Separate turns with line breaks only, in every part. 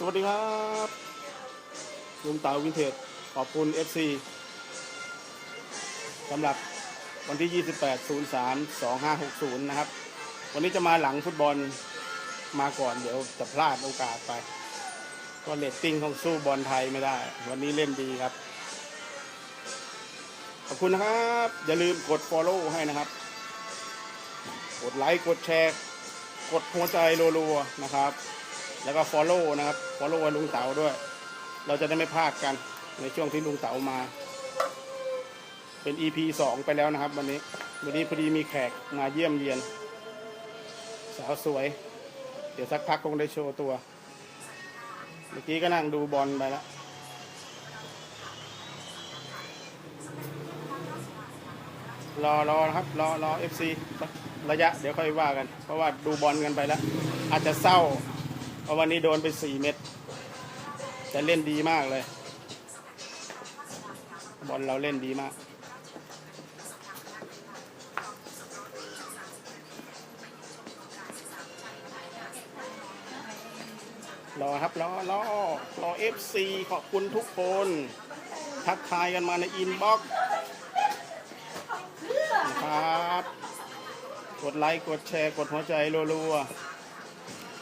สวัสดีครับลุงเต๋าวินเทจขอบคุณ FC สำหรับวันที่ 28 03 2560 นะครับ วันนี้จะมาหลังฟุตบอลมาก่อน เดี๋ยวจะพลาดโอกาสไป ก็เลตติ้งของสู้บอลไทยไม่ได้ วันนี้เล่นดีครับ ขอบคุณนะครับ อย่าลืมกด Follow ให้นะครับ กดไลค์ กดแชร์ กดหัวใจรัวๆนะครับ แล้วก็ follow นะครับ follow ลุงเต๋าด้วย เราจะได้ไม่พลาดกันในช่วงที่ลุงเต๋ามา เป็น EP สองไปแล้วนะครับ วันนี้ วันนี้พอดีมีแขกมาเยี่ยมเยียน สาวสวย เดี๋ยวสักพักคงได้โชว์ตัว เมื่อกี้ก็นั่งดูบอลไปแล้วรอรอครับรอรอ FC สักระยะเดี๋ยวค่อยว่ากัน เพราะว่าดูบอลกันไปแล้ว อาจจะเศร้า เพราะวันนี้โดนไปสี่เม็ดแต่เล่นดีมากเลย บอลเราเล่นดีมาก รอครับ รอรอรอ FC ขอบคุณทุกคน ทักทายกันมาในอินบ็อกซ์ครับ กดไลค์ กดแชร์ กดหัวใจรัวๆ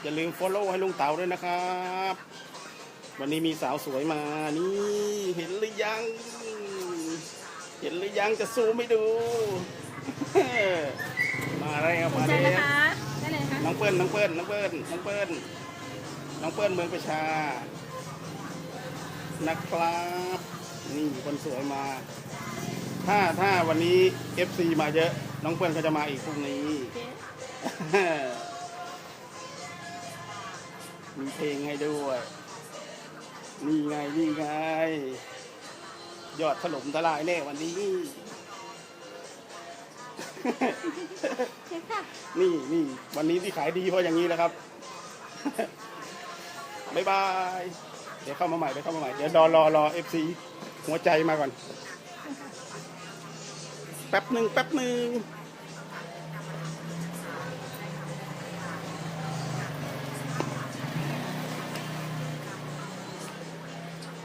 อย่าลืม follow ให้ลุงเต๋าด้วยนะครับ วันนี้มีสาวสวยมานี่ เห็นหรือยัง เห็นหรือยังจะซูมไม่ดู มาอะไรครับมา
ใช่
เลย
นะคะได้เลยนะคะ
น้องเปิ้ลน้องเปิ้ลน้องเปิ้ลน้องเปิ้ลน้องเปิ้ลเมืองประชา นะครับ นี่คนสวยมา ถ้าถ้าวันนี้ FC มาเยอะ น้องเปิ้ลก็จะมาอีกพรุ่งนี้ มีเพลงให้ด้วย นี่ไง นี่ไง ยอดถล่มทลายแน่วันนี้
เช็คค่ะ
นี่นี่วันนี้ที่ขายดีเพราะอย่างนี้แหละครับ บ๊ายบาย เดี๋ยวเข้ามาใหม่เดี๋ยวเข้ามาใหม่ เดี๋ยวรอรอรอเอฟซีหัวใจมาก่อน แป๊บหนึ่งแป๊บหนึ่ง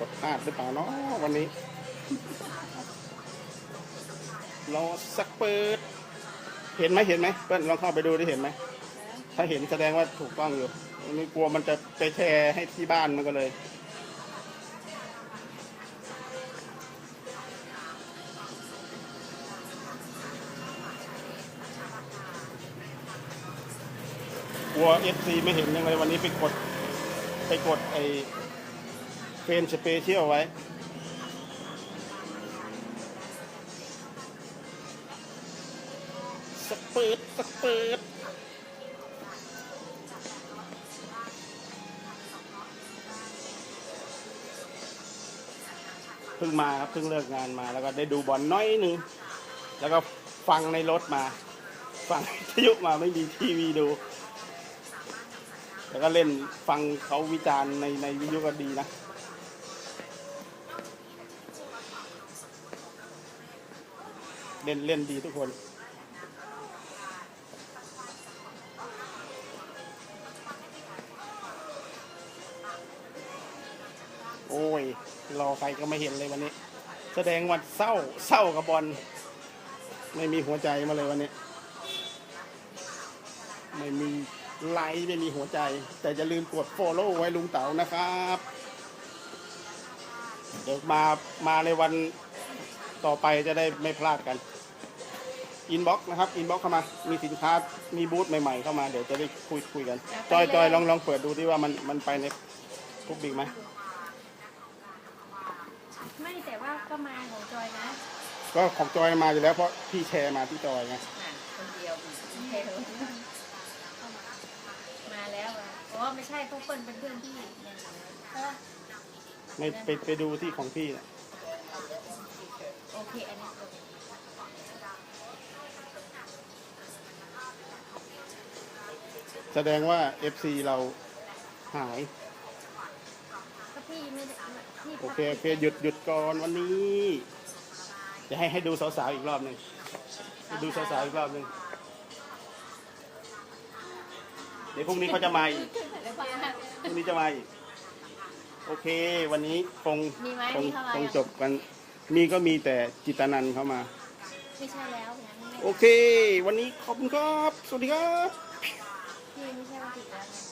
ดพลาดหรือเปล่าเนาะวันนี้ รอสักเปิด เห็นไหมเห็นไหมเปิ้ลลองเข้าไปดูได้เห็นไหม ถ้าเห็นแสดงว่าถูกต้องอยู่ไม่กลัวมันจะไปแชร์ให้ที่บ้านมันก็เลยกลัวเอฟซีไม่เห็นยังไงวันนี้ไปกด ไปกดไอ นสเปเชียลไว้ สเปิดสเปิดเพิ่งมาครับเพิ่งเลิกงานมาแล้วก็ได้ดูบอลน้อยหนึ่งแล้วก็ฟังในรถมา ฟังวิทยุมาไม่มีทีวีดูแล้วก็เล่นฟังเขาวิจารณ์ในในวิทยุก็ดีนะ เล่นเล่นดีทุกคน โอ้ย รอใครก็ไม่เห็นเลยวันนี้ แสดงว่าเศร้าเศร้ากับบอลไม่มีหัวใจมาเลยวันนี้ ไม่มีไลค์ไม่มีหัวใจ แต่จะลืมกด follow ไว้ลุงเต๋านะครับ เดี๋ยวมามาในวัน ต่อไปจะได้ไม่พลาดกันอินบ็อกนะครับอินบ็อกเข้ามามีสินค้ามีบูธใหม่ๆเข้ามาเดี๋ยวจะได้คุยคุยกัน จอยจอยลองลองเปิดดูที่ว่ามันมันไปในคุกบิ๊กไหม
ไม่แต่ว่าก็มาของจอยนะ
ก็ของจอยมาอยู่แล้วเพราะพี่แชร์มาที่จอยไง
ค่ะคนเดียวเทลมาแล้วอะอ๋อไม่ใช่พวกเปิ้ลเป็นเพื่อนพี่เนี่ยเออ
ไม่ไปไปดูที่ของพี่นะ แสดงว่า FC เราหาย
ก็พี่ไม่ได้พี่
โอเคโอเคหยุดหยุดก่อนวันนี้ จะให้ให้ดูสาวๆอีกรอบหนึ่งให้ดูสาวๆอีกรอบหนึ่งเดี๋ยวพรุ่งนี้เขาจะมาอีก
แล้วมา
พรุ่งนี้จะมาอีกโอเค วันนี้คง
มีไหม
คง
มีเท่าไหร่
คง
อะ
จบกัน มีก็มีแต่จิตรนันท์เข้ามา
ไม่ใช่แล้วอย่างนี้
โอเค วันนี้ขอบคุณครับ สวัสดีครับ
พี่ไม่ใช่